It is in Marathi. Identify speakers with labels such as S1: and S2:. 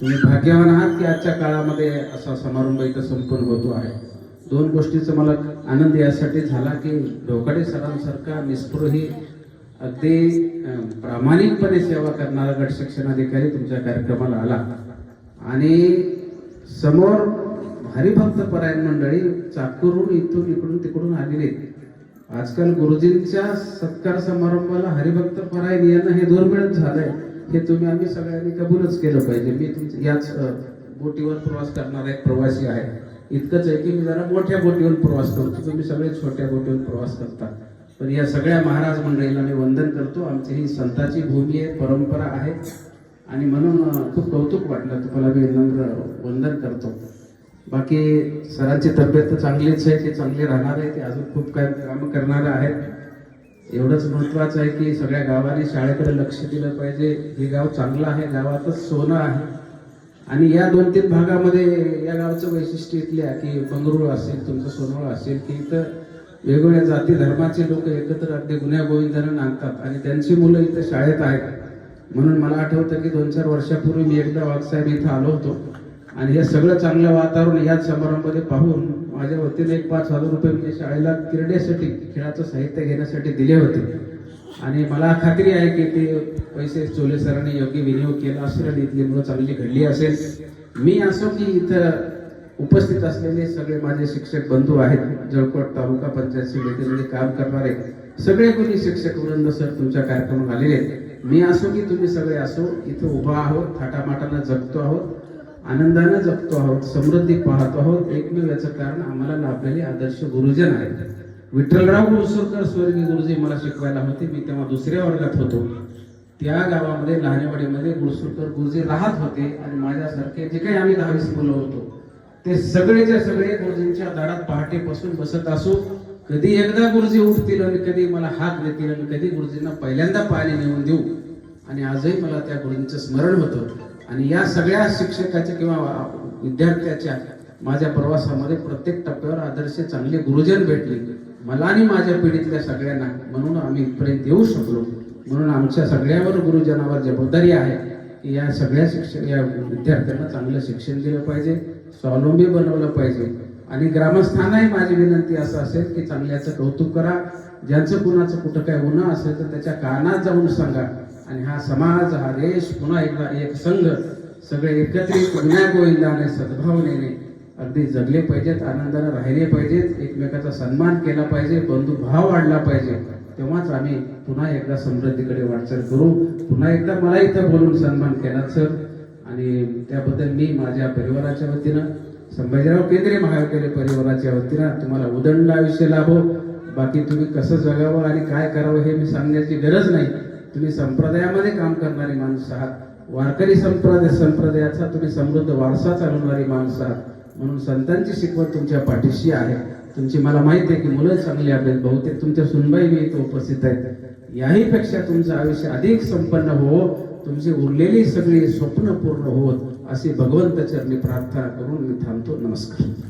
S1: तुम्ही भाग्यवान आहात की आजच्या काळामध्ये असा समारंभ इथं संपन्न होतो आहे. दोन गोष्टीचा मला आनंद यासाठी झाला की ढोकाडे सरांसारखा निस्पृही अगदी प्रामाणिकपणे सेवा करणारा गट शिक्षणाधिकारी तुमच्या कार्यक्रमाला आला. आणि समोर हरिभक्त परायण मंडळी चाकूरून इथून इकडून तिकडून आलेली आजकाल गुरुजींच्या सत्कार समारंभाला हरिभक्त परायण येणं हे दुर्मिळच झालंय. हे तुम्ही आम्ही सगळ्यांनी कबूलच केलं पाहिजे. मी तुमचं याच बोटीवर प्रवास करणारा एक प्रवासी आहे. इतकंच आहे की मी जरा मोठ्या बोटीवर प्रवास करतो. तुम्ही सगळे छोट्या बोटीवर प्रवास करता. पण या सगळ्या महाराज मंडळीला मी वंदन करतो. आमची ही संताची भूमी आहे परंपरा आहे. आणि म्हणून खूप कौतुक वाटलं. तुम्हाला मी नम्र वंदन करतो. बाकी सरांची तब्येत तर चांगलीच आहे ते चांगले राहणार आहे. ते अजून खूप काय कामं करणारं आहेत. एवढंच महत्वाचं आहे की सगळ्या गावाने शाळेकडे लक्ष दिलं पाहिजे. हे गाव चांगलं आहे गावातच सोनं आहे. आणि या दोन तीन भागामध्ये या गावचं वैशिष्ट्य इथले आहे की बंगरुळ असेल तुमचं सोनवळ असेल की इथं वेगवेगळ्या जाती धर्माचे लोक एकत्र अगदी गुन्ह्या गोविंदाने नांदतात. आणि त्यांची मुलं इथं शाळेत आहेत. म्हणून मला आठवतं की दोन चार वर्षापूर्वी मी एकदा वाघसाहेब इथं आलो होतो. आणि हे सगळं चांगलं वातावरण याच समारंभामध्ये पाहून माझ्या वतीने एक पाच हजार रुपये म्हणजे शाळेला क्रीडेसाठी खेळाचं साहित्य घेण्यासाठी दिले होते. आणि मला खात्री आहे की ते पैसे चोले सरांनी योग्य विनियोग केला असेल आणि इथली मुलं चांगली घडली असेल. मी असो की इथं उपस्थित असलेले सगळे माझे शिक्षक बंधू आहेत जळकोट तालुका पंचायत समितीमध्ये काम करणारे सगळे कोणी शिक्षक वृंद सर तुमच्या कार्यक्रमात आलेले आहेत. मी असो की तुम्ही सगळे असो इथं उभा आहोत थाटामाटानं जगतो आहोत. आनंदानं जगतो आहोत समृद्धी पाहतो आहोत. एकमेव याचं कारण आम्हाला लाभलेले आदर्श गुरुजन आहेत. विठ्ठलराव गुरुसरकर स्वर्गीय गुरुजी मला शिकवायला होते. मी तेव्हा दुसऱ्या वर्गात होतो. त्या गावामध्ये लहानेवाडीमध्ये गुरुसरकर गुरुजी राहत होते आणि माझ्यासारखे जे काही आम्ही दहावीस मुलं होतो ते सगळेच्या सगळे गुरुजींच्या दारात पहाटेपासून बसत असो. कधी एकदा गुरुजी उठतील आणि कधी मला हात देतील आणि कधी गुरुजींना पहिल्यांदा पाणी नेऊन देऊ. आणि आजही मला त्या गुरुजींचं स्मरण होतं. आणि या सगळ्या शिक्षकाच्या किंवा विद्यार्थ्याच्या माझ्या प्रवासामध्ये प्रत्येक टप्प्यावर आदर्श चांगले गुरुजन भेटले. मला आणि माझ्या पिढीतल्या सगळ्यांना म्हणून आम्ही इथपर्यंत येऊ शकलो. म्हणून आमच्या सगळ्यावर गुरुजनावर जबाबदारी आहे की या सगळ्या शिक्षक या विद्यार्थ्यांना चांगलं शिक्षण दिलं पाहिजे स्वावलंबी बनवलं पाहिजे. आणि ग्रामस्थांनाही माझी विनंती असं असेल की चांगल्याचं कौतुक करा. ज्यांचं कुणाचं कुठं काय होणं असेल तर त्याच्या कानात जाऊन सांगा. आणि हा समाज हा देश पुन्हा एकदा एक संघ सगळे एकत्रित गुन्ह्या गोविंदाने सद्भावनेने अगदी जगले पाहिजेत आनंदाने राहिले पाहिजेत एकमेकाचा सन्मान केला पाहिजे बंधुभाव वाढला पाहिजे. तेव्हाच आम्ही पुन्हा एकदा समृद्धीकडे वाटचाल करू. पुन्हा एकदा मला इथं बोलून सन्मान केला सर. आणि त्याबद्दल मी माझ्या परिवाराच्या वतीनं संभाजीराव केंद्रे महाविद्यालय परिवाराच्या वतीनं तुम्हाला उदंड आयुष्य लाभो. बाकी तुम्ही कसं जगावं आणि काय करावं हे मी सांगण्याची गरज नाही. तुम्ही संप्रदायामध्ये काम करणारी माणसं आहात. वारकरी संप्रदाय संप्रदायाचा तुम्ही समृद्ध वारसा चालवणारी माणसं आहात. म्हणून संतांची शिकवण तुमच्या पाठीशी आहे. तुमची मला माहिती आहे की मुलं चांगली आहेत. बहुतेक तुमच्या सुनबाई मी इथं उपस्थित आहेत. याही पेक्षा तुमचं आयुष्य अधिक संपन्न हो. तुमची उरलेली सगळी स्वप्न पूर्ण होत. अशी भगवंत चरणी प्रार्थना करून मी थांबतो. नमस्कार.